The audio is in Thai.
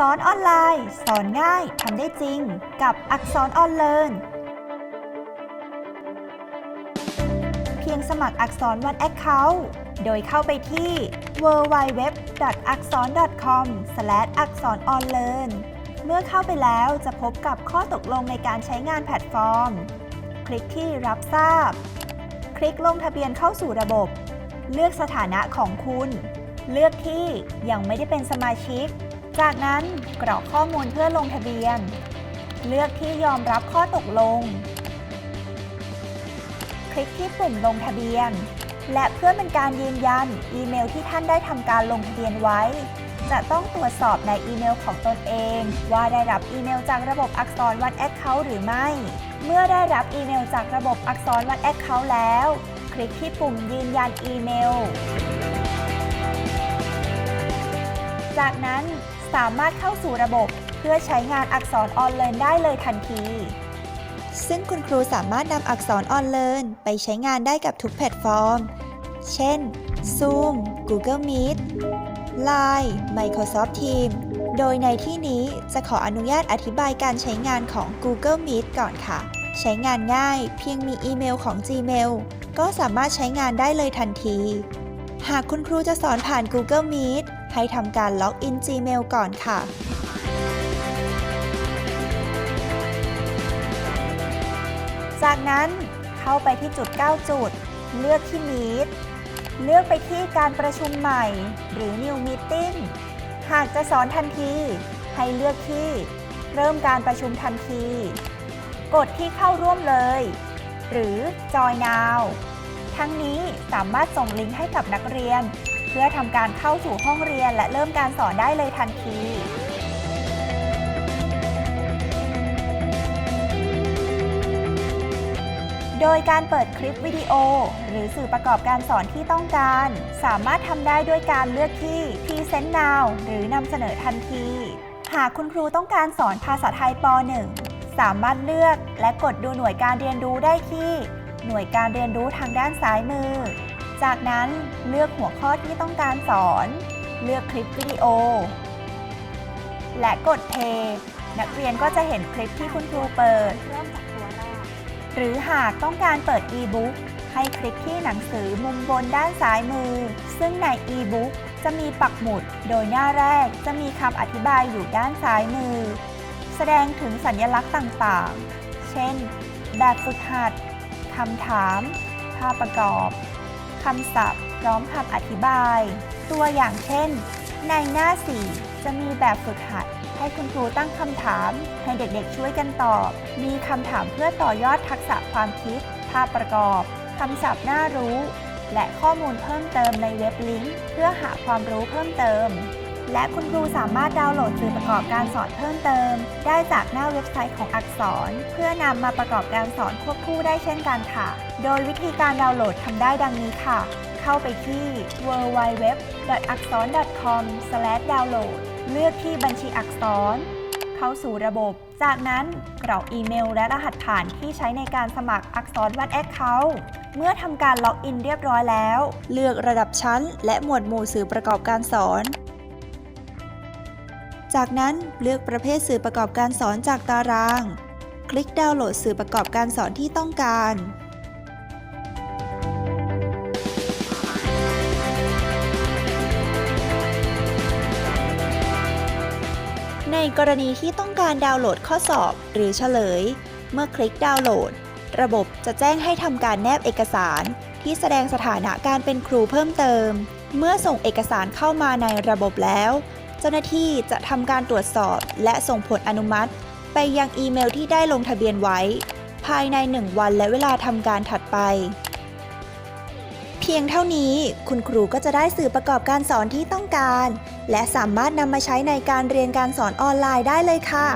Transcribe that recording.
ษรออนไลน์ สอนง่ายทำได้จริง กับอักษรออนเลินเพียงสมัครอักษรวันแอคเคาท์โดยเข้าไปที่ www.akson.com อักษรออนเลินเมื่อเข้าไปแล้วจะพบกับข้อตกลงในการใช้งานแพลตฟอร์ม คลิกที่รับทราบ คลิกลงทะเบียนเข้าสู่ระบบ เลือกสถานะของคุณ เลือกที่ยังไม่ได้เป็นสมาชิก จากนั้นกรอกข้อมูลเพื่อลงทะเบียน เลือกที่ยอมรับข้อตกลง คลิกที่ปุ่มลงทะเบียน และเพื่อเป็นการยืนยันอีเมลที่ท่านได้ทำการลงทะเบียนไว้ จะต้องตรวจสอบในอีเมลของตนเอง ว่าได้รับอีเมลจากระบบอักษรวันแอคเคาท์หรือไม่ เมื่อได้รับอีเมลจากระบบอักษรวันแอคเคาท์แล้ว คลิกที่ปุ่มยืนยันอีเมล จากนั้น สามารถเข้าสู่ระบบ เพื่อใช้งานอักษรออนไลน์ได้เลยทันที ซึ่งคุณครูสามารถนำอักษรออนไลน์ไปใช้งานได้กับทุกแพลตฟอร์ม เช่น Zoom Google Meet Line Microsoft Teams โดยในที่นี้จะขออนุญาตอธิบายการใช้งานของ Google Meet ก่อนค่ะ ใช้งานง่ายเพียงมีอีเมลของ Gmail ก็สามารถใช้งานได้เลยทันที หากคุณครูจะสอนผ่าน Google Meet ให้ทำการล็อกอิน Gmail ก่อนค่ะจากนั้นเข้าไปที่จุด 9 จุด เลือกที่ Meet เลือกไปที่การประชุมใหม่ หรือ New Meeting หากจะสอนทันที ให้เลือกที่ เริ่มการประชุมทันที กดที่เข้าร่วมเลย หรือ Join Now ทั้งนี้สามารถส่งลิงก์ให้กับนักเรียน เพื่อทำการเข้าสู่ห้องเรียนและเริ่มการสอนได้เลยทันทีโดยการเปิดคลิปวิดีโอ หรือสื่อประกอบการสอนที่ต้องการ สามารถทำได้ด้วยการเลือกที่ Present Now หรือนำเสนอทันที หากคุณครูต้องการสอนภาษาไทยป .1 สามารถเลือกและกดดูหน่วยการเรียนรู้ได้ที่ หน่วยการเรียนรู้ทางด้านซ้ายมือ จากนั้นเลือกหัวข้อที่ต้องการสอน เลือกคลิปวิดีโอ และกดเพย์นักเรียนก็จะเห็นคลิปที่คุณครูเปิด เริ่มจากตัวแรก หรือหากต้องการเปิดอีบุ๊กให้คลิกที่หนังสือมุมบนด้านซ้ายมือ ซึ่งในอีบุ๊กจะมีปักหมุด โดยหน้าแรกจะมีคำอธิบายอยู่ด้านซ้ายมือ แสดงถึงสัญลักษณ์ต่างๆ เช่น แบบฝึกหัด คำถาม ภาพประกอบ คำศัพท์ พร้อมคำอธิบาย ตัวอย่างเช่น ในหน้า 4 จะมีแบบฝึกหัด ให้คุณครูตั้งคำถาม ให้เด็กๆช่วยกันตอบ มีคำถามเพื่อต่อยอดทักษะความคิด ภาพประกอบคำศัพท์น่ารู้ และข้อมูลเพิ่มเติมในเว็บลิงก์ เพื่อหาความรู้เพิ่มเติม และคุณครูสามารถดาวน์โหลดสื่อประกอบการสอนเพิ่มเติม ได้จากหน้าเว็บไซต์ของอักษร เพื่อนำมาประกอบการสอนควบคู่ได้เช่นกันค่ะ โดยวิธีการดาวน์โหลดทำได้ดังนี้ค่ะ เข้าไปที่ www.akson.com/download เลือกที่บัญชีอักษร เข้าสู่ระบบ จากนั้นกรอกอีเมลและรหัสผ่านที่ใช้ในการสมัครอักษรวันแอคเคาท์เมื่อทำการล็อกอินเรียบร้อยแล้ว เลือกระดับชั้น และหมวดหมู่สื่อประกอบการสอน จากนั้นเลือกประเภทสื่อประกอบการสอนจากตาราง คลิกดาวน์โหลดสื่อประกอบการสอนที่ต้องการ ในกรณีที่ต้องการดาวน์โหลดข้อสอบหรือเฉลย เมื่อคลิกดาวน์โหลด ระบบจะแจ้งให้ทำการแนบเอกสาร ที่แสดงสถานะการเป็นครูเพิ่มเติม เมื่อส่งเอกสารเข้ามาในระบบแล้ว เจ้าหน้าที่จะทำการตรวจสอบและส่งผลอนุมัติ ไปยังอีเมลที่ได้ลงทะเบียนไว้ ภายใน 1 วันและเวลาทำการถัดไป เพียงเท่านี้คุณครูก็จะได้สื่อประกอบการสอนที่ต้องการ และสามารถนำมาใช้ในการเรียนการสอนออนไลน์ได้เลยค่ะ